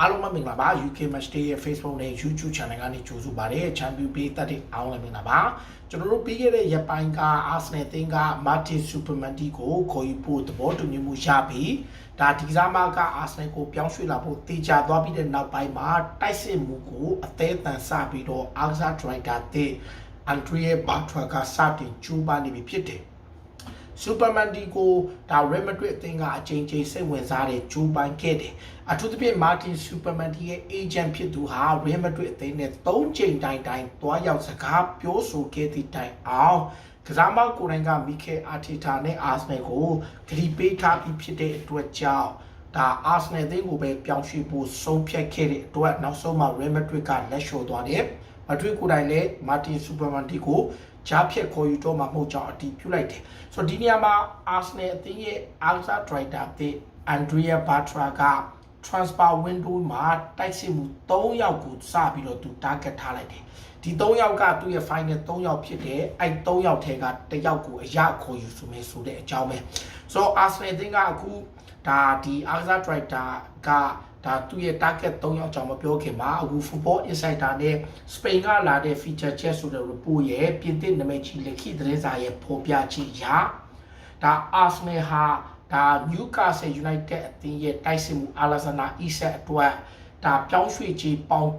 အားလုံးပဲမင်္ဂလာပါ UK Match Day ရဲ့ Facebook နဲ့ YouTube Channel ကနေကြိုဆိုပါရစေ။ Champion Bay တက်တဲ့အားလုံးလည်းမင်္ဂလာပါ။ကျွန်တော်တို့ပြီးခဲ့တဲ့ရက်ပိုင်းက Arsenal အသင်းက Martin Supermanti ကိုခေါ်ယူဖို့သဘောတူညီမှုရပြီးဒါဒီကစားမက Arsenal ကိုပြောင်းရွှေ့လာဖို့တေချာသွားပြီးတဲ့နောက်ပိုင်းမှာတိုက်စစ်မှုကိုအသေးအံစပြီးတော့ Arsenal Striker တဲ့ Andrea Bartra ကစတင်ကျူးပန်းနေပြီဖြစ်တယ်။ စူပါမန်ဒီကိုဒါရယ်မက်ဒရစ်အသင်းကအချိန်ချင်းစိတ်ဝင်စားတဲ့ဂျိုးပိုင်းခဲ့တယ်အထူးသဖြင့်မာတင်စူပါမန်ဒီရဲ့အေဂျင့်ဖြစ်သူဟာရယ်မက်ဒရစ်အသင်းနဲ့၃ချိန်တိုင်တိုင်တွားရောက်စကားပြောဆိုခဲ့သည့်တိုင်အောင်ကစားမကိုယ်တိုင်ကမီခဲအာတီတာနဲ့အာဆနယ်ကိုဂရီပေးထားပြီးဖြစ်တဲ့အတွက်ကြောင့်ဒါအာဆနယ်အသင်းကိုပဲပြောင်းရွှေ့ဖို့ဆုံးဖြတ်ခဲ့တဲ့အတွက်နောက်ဆုံးမှာရယ်မက်ဒရစ်ကလက်လျှော်သွားတယ်မက်ဒရစ်ကိုယ်တိုင်လည်းမာတင်စူပါမန်ဒီကို ဂျားဖြတ်ခေါ်ယူတော့မှမဟုတ်ကြောင်းအတည်ပြုလိုက်တယ်။ဆိုတော့ဒီနေရာမှာ Arsenal အသင်းရဲ့ Alza Driver တဲ့ Andrea Bartra က transfer window မှာတိုက်စစ်မှု3ယောက်ကိုစပြီးတော့သူ target ထားလိုက်တယ်။ဒီ3ယောက်ကသူ့ရဲ့ final 3ယောက်ဖြစ်တယ်။အဲ့3ယောက်ထဲကတစ်ယောက်ကိုအရခေါ်ယူဆိုမယ်ဆိုတဲ့အကြောင်းပဲ။ဆိုတော့ Arsenal အသင်းကအခု ဒါဒီ Alza Driver ကဒါသူ့ရဲ့ target 3ယောက်ကြောင့်မပြောခင်မှာအခု Football Insider နဲ့ Spain ကလာတဲ့ feature check ဆိုတဲ့ report ရဲ့ပြင်သစ်နာမည်ကြီးလက်ခိသတင်းစာရဲ့ဖော်ပြချက်အရဒါ Arsenal ဟာဒါ Newcastle United အသင်းရဲ့တိုက်စစ်မှု Alexander Isak အတွက်ဒါပြောင်းရွှေ့ခြင်းပေါင်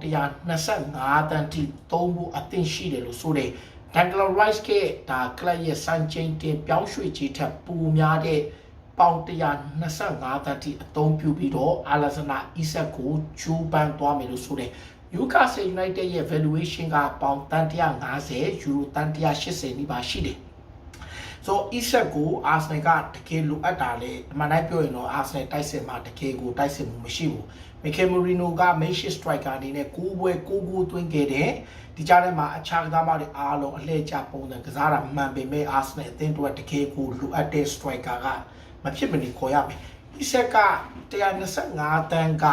125တန်ထိသုံးဖို့အသင့်ရှိတယ်လို့ဆိုတယ် Declan Rice ကဒါ club ရဲ့စံချိန်တင်ပြောင်းရွှေ့ခြင်းထက်ပိုများတဲ့ ပေါင်125တန်ထိအသုံးပြုပြီးတော့ Alexander Isak ကိုဂျူပန်သွားမယ်လို့ဆိုတယ် Newcastle United ရဲ့ valuation ကပေါင်150ယူရို180နီးပါးရှိတယ်ဆို Isak ကို Arsenal ကတကယ်လိုအပ်တာလေအမှန်တိုင်းပြောရင်တော့ Arsenal တိုက်စစ်မှာတကယ်ကိုတိုက်စစ်မှုမရှိဘူးမီကယ်မိုရီနိုက Manchester striker အနေနဲ့ကိုးပွဲကိုးကိုးသွင်းခဲ့တယ်ဒီကြားထဲမှာအခြားကစားမတွေအားလုံးအလှည့်ကျပုံစံကစားတာမှန်ပေမဲ့ Arsenal အသင်းတို့ကတကယ်ကိုလိုအပ်တဲ့ striker ကမ ဖြစ်မနေခေါ်ရမယ် Isak က125တန်းက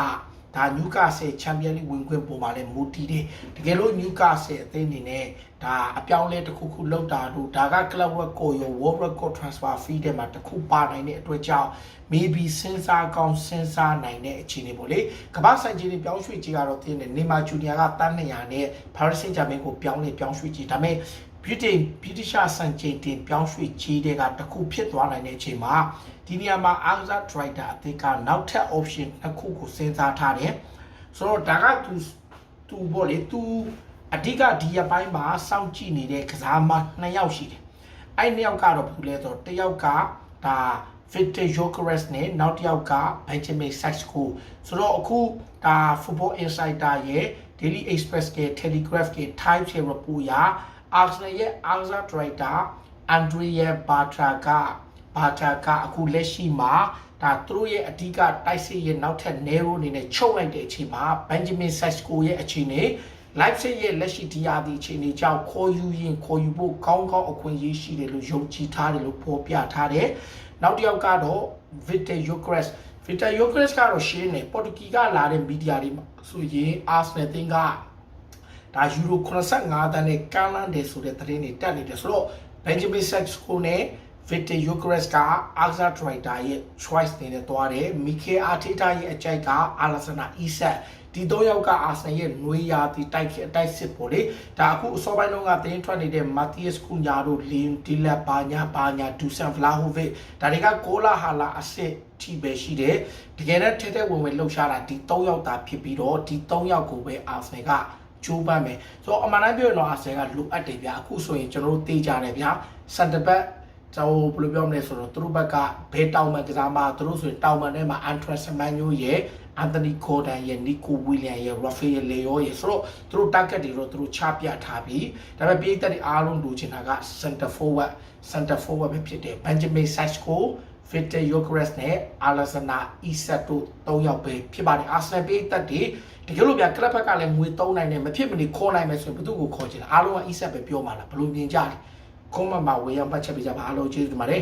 ဒါနျူကာဆယ်ချန်ပီယံလိဝင်ခွင့်ပုံမှာလည်းမူတည်တယ်တကယ်လို့နျူကာဆယ်အသင်းအနေနဲ့ဒါအပြောင်းလဲတစ်ခုခုလောက်တာတို့ဒါက club record ရော world record transfer fee တဲ့မှာတစ်ခုပါနိုင်တဲ့အတွက်ကြောင့် maybe စဉ်းစားကောင်းစဉ်းစားနိုင်တဲ့အခြေအနေပေါ့လေကမ္ဘာဆိုင်ကြီးတွေပြောင်းရွှေ့ကြီးကတော့တင်းတယ်နေမာဂျူနီယာကတန်း200နဲ့ Paris Saint-Germain ကိုပြောင်းလဲပြောင်းရွှေ့ကြီးဒါပေမဲ့ Britain British စံချိန်တင်ပြောင်းရွှေ့ကြီးတဲ့ကတစ်ခုဖြစ်သွားနိုင်တဲ့အချိန်မှာဒီနေရာမှာ Alza Driver အသင်းကနောက်ထပ် option တစ်ခုကိုစဉ်းစားထားတယ်ဆိုတော့ဒါကသူသူပေါ့လေသူအဓိကဒီရပိုင်းမှာစောင့်ကြည့်နေတဲ့ကစားမနှစ်ယောက်ရှိတယ်အဲ့နှစ်ယောက်ကတော့ဘူးလဲဆိုတော့တစ်ယောက်ကဒါ Victor Gyökeres နဲ့နောက်တစ်ယောက်က Benjamin Sesko ဆိုတော့အခုဒါ Football Insider ရဲ့ Daily Express က Telegraph က Times ရဲ့ report ရ Arsenal ရဲ့ Alza Driver Andrea Bartra က Bartra ကအခုလက်ရှိမှာဒါသူတို့ရဲ့အဓိကတိုက်စစ်ရဲ့နောက်ထပ် narrow အနေနဲ့ချုပ်လိုက်တဲ့အချိန်မှာ Benjamin Sesko ရဲ့အခြေအနေ Leipzig ရဲ့လက်ရှိဒီယာဒီအခြေအနေကြောင့်ခေါ်ယူရင်ခေါ်ယူဖို့ကောင်းကောင်းအခွင့်အရေးရှိတယ်လို့ယုံကြည်ထားတယ်လို့ဖော်ပြထားတယ်။နောက်တစ်ယောက်ကတော့ Victor Gyökeres Victor Gyökeres ကတော့ရှင်းတယ်ပေါ်တူဂီကလာတဲ့မီဒီယာတွေဆိုရင် Arsenal သင်းက ဒါယူရို85တန်းနဲ့ကမ်းလှမ်းတယ်ဆိုတဲ့သတင်းတွေတက်နေတယ်ဆိုတော့ Benjamin Sesko နဲ့ Victor Gyökeres က Alza Driver ရဲ့ choice နေနဲ့တွားတယ်။ Mikel Arteta ရဲ့အကြိုက်က Alexander Isak ဒီတော့ယောက်က Arsenal ရဲ့နွေရာသီတိုက်ခတိုက်စစ်ပေါ့လေ။ဒါအခုအစောပိုင်းတော့ကတင်းထွက်နေတဲ့ Matthias Cunha တို့ Leon Dillard ဘာညာဘာညာ Dusan Vlahovic ဒါတွေကကိုလာဟာလာအစ်စ်ထိပဲရှိတယ်။တကယ်တော့ထဲထဲဝင်ဝင်လှုပ်ရှားတာဒီ၃ယောက်သာဖြစ်ပြီးတော့ဒီ၃ယောက်ကိုပဲ Arsenal က ကျိုးပန်းမယ်။ဆိုတော့အမှန်တမ်းပြောရင်တော့ Arsenal ကလိုအပ်တယ်ဗျာ။အခုဆိုရင်ကျွန်တော်တို့သိကြတယ်ဗျာ။ center back ကျွန်တော်ဘယ်လိုပြောမလဲဆိုတော့သူတို့ဘက်ကဘဲတောင်မှန်ကစားမသူတို့ဆိုရင်တောင်မှန်ထဲမှာ Andres Semenyo ရဲ့ Anthony Gordon ရဲ့ Nico Williams ရဲ့ Rafael Leo ရဲ့ဆိုတော့သူတို့ target တွေတော့သူတို့ချပြထားပြီးဒါပေမဲ့ပြည်သက်တွေအားလုံးလိုချင်တာက center forward center forward ပဲဖြစ်တယ် Benjamin Sesko Victor Gyökeres နဲ့ Alexander Isak တို့၃ယောက်ပဲဖြစ်ပါတယ် Arsenal ပြည်သက်တွေတကယ်လို့ဗျာကလပ်ဘက်ကလည်းငွေ၃နိုင်တယ်မဖြစ်မနေခေါ်နိုင်မယ်ဆိုရင်ဘယ်သူ့ကိုခေါ်ချင်လဲအားလုံးက Isak ပဲပြောမှာလားဘယ်လိုမြင်ကြလဲ comment မှာဝေယံပတ်ချက်ပေးကြပါအားလုံးကျေးဇူးတင်ပါတယ်